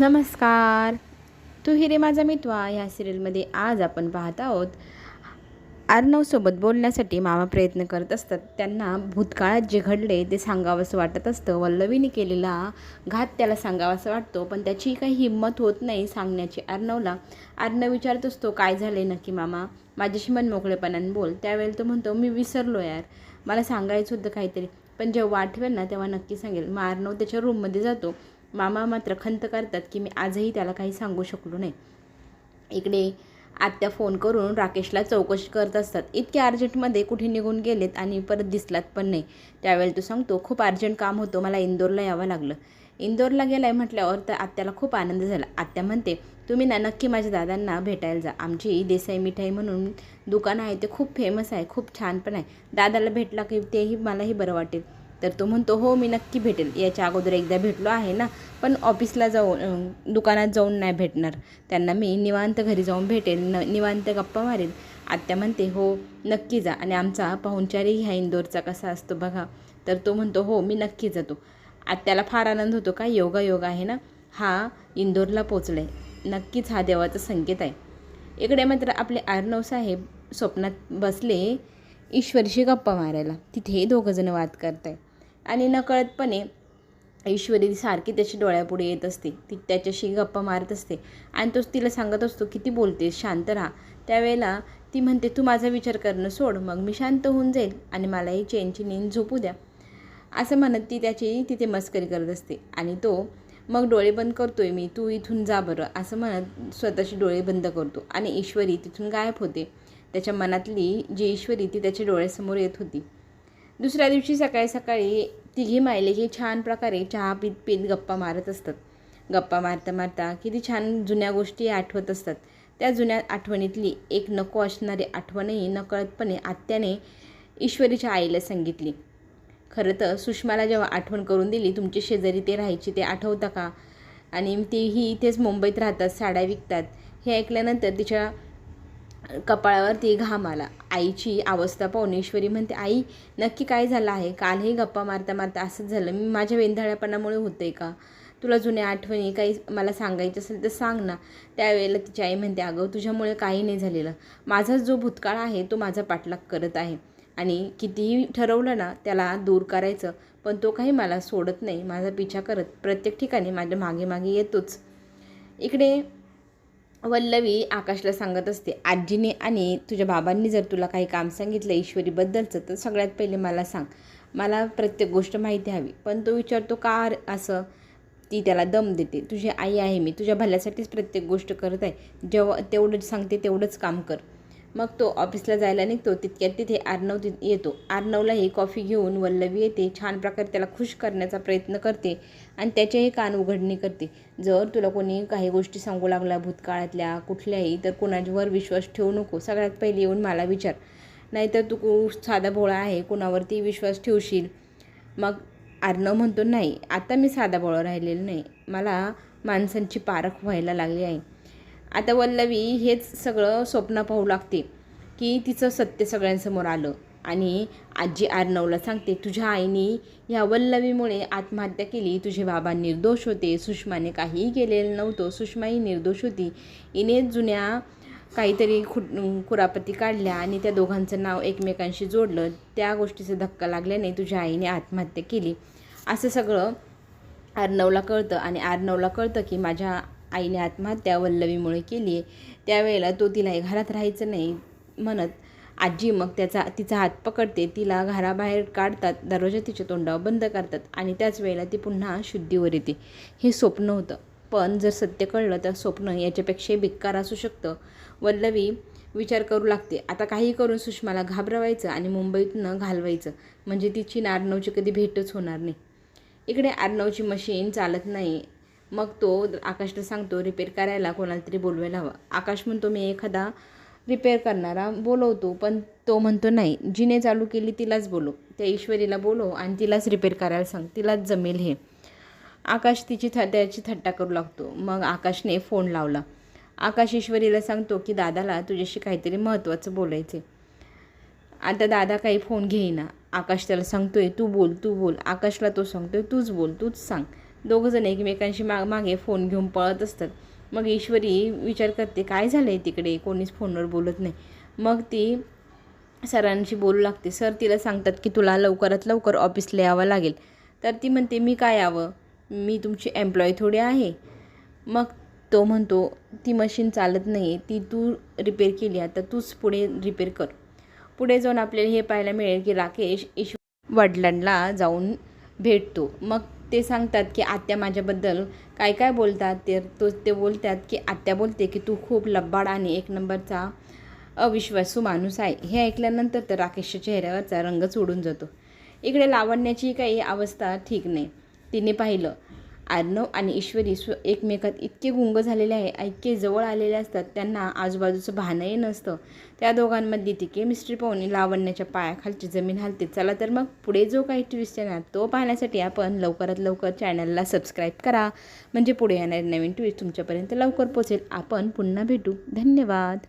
नमस्कार. तू हिरे माझा मितवा ह्या सिरियलमध्ये आज आपण पाहत आहोत आर्नवसोबत बोलण्यासाठी मामा प्रयत्न करत असतात. त्यांना भूतकाळात जे घडले ते सांगावंसं वाटत असतं. वल्लवीने केलेला घात त्याला सांगावासा वाटतो पण त्याची काही हिंमत होत नाही सांगण्याची अर्णवला अर्णव विचारत असतो काय झाले नक्की मामा? माझ्याशी मन मोकळेपणाने बोल. त्यावेळेला तो म्हणतो मी विसरलो यार. मला सांगायचं होतं काहीतरी. पण जेव्हा आठवेल ना तेव्हा नक्की सांगेल. मग अर्णव त्याच्या रूममध्ये जातो. मामा मात्र खंत करतात की मी आजही त्याला काही सांगू शकलो नाही. इकडे आत्या फोन करून राकेशला चौकशी करत असतात. इतक्या अर्जंटमध्ये कुठे निघून गेलेत आणि परत दिसलात पण नाही. त्यावेळेला तो सांगतो खूप अर्जंट काम होतं. मला इंदोरला यावं लागलं. इंदोरला गेलाय म्हटल्यावर तर आत्याला खूप आनंद झाला. आत्या म्हणते तुम्ही ना नक्की माझ्या दादांना भेटायला जा. आमची देसाई मिठाई म्हणून दुकान आहे. ते खूप फेमस आहे. खूप छान पण आहे. दादाला भेटला की तेही मलाही बरं वाटेल. तर तो म्हणतो हो मी नक्की भेटेल. याच्या अगोदर एकदा भेटलो आहे ना पण ऑफिसला जाऊन दुकानात जाऊन नाही भेटणार. त्यांना मी निवांत घरी जाऊन भेटेल न निवांत गप्पा मारेल. आत्या म्हणते हो नक्की जा. आणि आमचा पाहुणचारी ह्या इंदोरचा कसा असतो बघा. तर तो म्हणतो हो मी नक्की जातो. आत्याला फार आनंद होतो का? योगा योग आहे ना? हा इंदोरला पोचलाय. नक्कीच हा देवाचा संकेत आहे. इकडे मात्र आपले आर्नव साहेब स्वप्नात बसले ईश्वरीशी गप्पा मारायला. तिथे दोघंजणं वाद करत आहे आणि नकळतपणे ईश्वरी सारखी त्याच्या डोळ्यापुढे येत असते. ती त्याच्याशी गप्पा मारत असते. आणि तोच तिला सांगत असतो किती बोलते शांत राहा. त्यावेळेला ती म्हणते तू माझा विचार करणं सोड. मग मी शांत होऊन जाईल आणि मलाही चेनची नींद झोपू द्या. असं म्हणत ती त्याची तिथे मस्करी करत असते. आणि तो मग डोळे बंद करतोय मी तू इथून जा बरं. असं म्हणत स्वतःचे डोळे बंद करतो. आणि ईश्वरी तिथून गायब होते. त्याच्या मनातली जी ईश्वरी ती त्याच्या डोळ्यासमोर येत होती. दुसऱ्या दिवशी सकाळी सकाळी तिघी मायलेही छान प्रकारे चहा पीत पीत गप्पा मारत असतात. गप्पा मारता मारता किती छान जुन्या गोष्टी आठवत असतात. त्या जुन्या आठवणीतली एक नको असणारी आठवणही नकळतपणे आत्याने ईश्वरीच्या आईला सांगितली. खरं तर सुषमाला जेव्हा आठवण करून दिली तुमची शेजारी ते राहायची ते आठवतं का? आणि तेही इथेच मुंबईत राहतात साड्या विकतात. हे ऐकल्यानंतर तिच्या कपाळावरती घाम आला. आईची अवस्था पाहून ईश्वरी म्हणते आई नक्की काय झालं आहे? कालही गप्पा मारता मारता असंच झालं. मी माझ्या वेंधाळ्यापणामुळे होतं आहे का? तुला जुन्या आठवणी काही मला सांगायचं असेल तर सांग ना. त्यावेळेला तिची आई म्हणते अगं तुझ्यामुळे काही नाही झालेलं. माझा जो भूतकाळ आहे तो माझा पाठलाग करत आहे. आणि कितीही ठरवलं ना त्याला दूर करायचं पण तो काही मला सोडत नाही. माझा पिछा करत प्रत्येक ठिकाणी माझ्या मागे मागे येतोच. इकडे वल्लवी आकाशला सांगत असते आजीने आणि तुझ्या बाबांनी जर तुला काही काम सांगितलं ईश्वरीबद्दलचं तर सगळ्यात पहिले मला सांग. मला प्रत्येक गोष्ट माहिती हवी पण तो विचारतो का असं? ती त्याला दम देते. तुझी आई आहे मी तुझ्या भल्यासाठीच प्रत्येक गोष्ट करत आहे. जेव्हा तेवढं सांगते तेवढंच काम कर. मग तो ऑफिसला जायला निघतो. तितक्यात तिथे आर्नव ति येतो. आर्नवलाही कॉफी घेऊन वल्लवी येते. छान प्रकारे त्याला खुश करण्याचा प्रयत्न करते आणि त्याचेही कान उघडणी करते. जर तुला कोणी काही गोष्टी सांगू लागल्या भूतकाळातल्या कुठल्याही तर कोणावर विश्वास ठेवू नको. सगळ्यात पहिले येऊन मला विचार. नाहीतर तू कु- साधा भोळा आहे कोणावरती विश्वास ठेवशील? मग आर्नव म्हणतो नाही आता मी साधा भोळा राहिलेलं नाही. मला माणसांची पारख व्हायला लागली आहे. आता वल्लवी हेच सगळं स्वप्न पाहू लागते की तिचं सत्य सगळ्यांसमोर आलं. आणि आजी आर्नवला सांगते तुझ्या आईने ह्या वल्लवीमुळे आत्महत्या केली. तुझे बाबा निर्दोष होते. सुषमाने काहीही केलेलं नव्हतं. सुषमाही निर्दोष होती. हिने जुन्या काहीतरी खु कुरापती काढल्या आणि त्या दोघांचं नाव एकमेकांशी जोडलं. त्या गोष्टीचा धक्का लागल्याने तुझ्या आईने आत्महत्या केली. असं सगळं आर्नवला कळतं. आणि आर्नवला कळतं की माझ्या आईने आत्महत्या वल्लवीमुळे केली आहे. त्यावेळेला तो तिला घरात राहायचं नाही म्हणत. आजी मग त्याचा तिचा हात पकडते. तिला घराबाहेर काढतात. दरवाजा तिच्या तोंडावर बंद करतात आणि त्याच वेळेला ती पुन्हा शुद्धीवर येते. हे स्वप्न होतं. पण जर सत्य कळलं तर स्वप्न याच्यापेक्षाही बेकार असू शकतं. वल्लवी विचार करू लागते. आता काही करून सुषमाला घाबरवायचं आणि मुंबईतनं घालवायचं. म्हणजे तिची नारनवची कधी भेटच होणार नाही. इकडे आर्णवची मशीन चालत नाही. मग तो आकाशला सांगतो रिपेअर करायला कोणाला तरी बोलवायला हवं. आकाश म्हणतो मी एखादा रिपेअर करणारा बोलवतो. पण तो म्हणतो नाही जिने चालू केली तिलाच बोलो त्या ईश्वरीला बोलो आणि तिलाच रिपेअर करायला सांग. तिलाच जमेल हे. आकाश तिची थ त्याची थट्टा करू लागतो. मग आकाशने फोन लावला. आकाश ईश्वरीला सांगतो की दादाला तुझ्याशी काहीतरी महत्त्वाचं बोलायचे आता दादा काही फोन घेईना. आकाश त्याला सांगतोय तू बोल तू बोल. आकाशला तो सांगतोय तूच बोल तूच सांग. दोघंजण एकमेकांशी मा मागे फोन घेऊन पळत असतात. मग ईश्वरी विचार करते काय झालं आहे तिकडे? कोणीच फोनवर बोलत नाही. मग ती सरांशी बोलू लागते. सर तिला सांगतात की तुला लवकरात लवकर ऑफिसला यावं लागेल. तर ती म्हणते मी काय यावं? मी तुमची एम्प्लॉई थोडी आहे. मग तो म्हणतो ती मशीन चालत नाही ती तू रिपेअर केली आता तूच पुढे रिपेअर कर. पुढे जाऊन आपल्याला हे पाहायला मिळेल की राकेश ईश्वर वडिलांना जाऊन भेटतो. मग ते सांगतात की आत्या माझ्याबद्दल काय काय बोलतात ते तो ते बोलतात की आत्या बोलते की तू खूप लब्बाड आणि एक नंबरचा अविश्वासू माणूस आहे. हे ऐकल्यानंतर तर राकेशच्या चेहऱ्यावरचा रंगच उडून जातो. इकडे लावण्याची काही अवस्था ठीक नाही. तिने पाहिलं अर्णव आणि ईश्वरी स्व एकमेकात इतके गुंग झालेले आहे इतके जवळ आलेले असतात त्यांना आजूबाजूचं भानही नसतं. त्या दोघांमध्ये ती केमिस्ट्री पाहून लावण्याच्या पायाखालची जमीन हलते. चला तर मग पुढे जो काही ट्विस्ट येणार तो पाहण्यासाठी आपण लवकरात लवकर चॅनलला सबस्क्राईब करा. म्हणजे पुढे येणारे नवीन ट्विस्ट तुमच्यापर्यंत लवकर पोचेल आपण पुन्हा भेटू. धन्यवाद.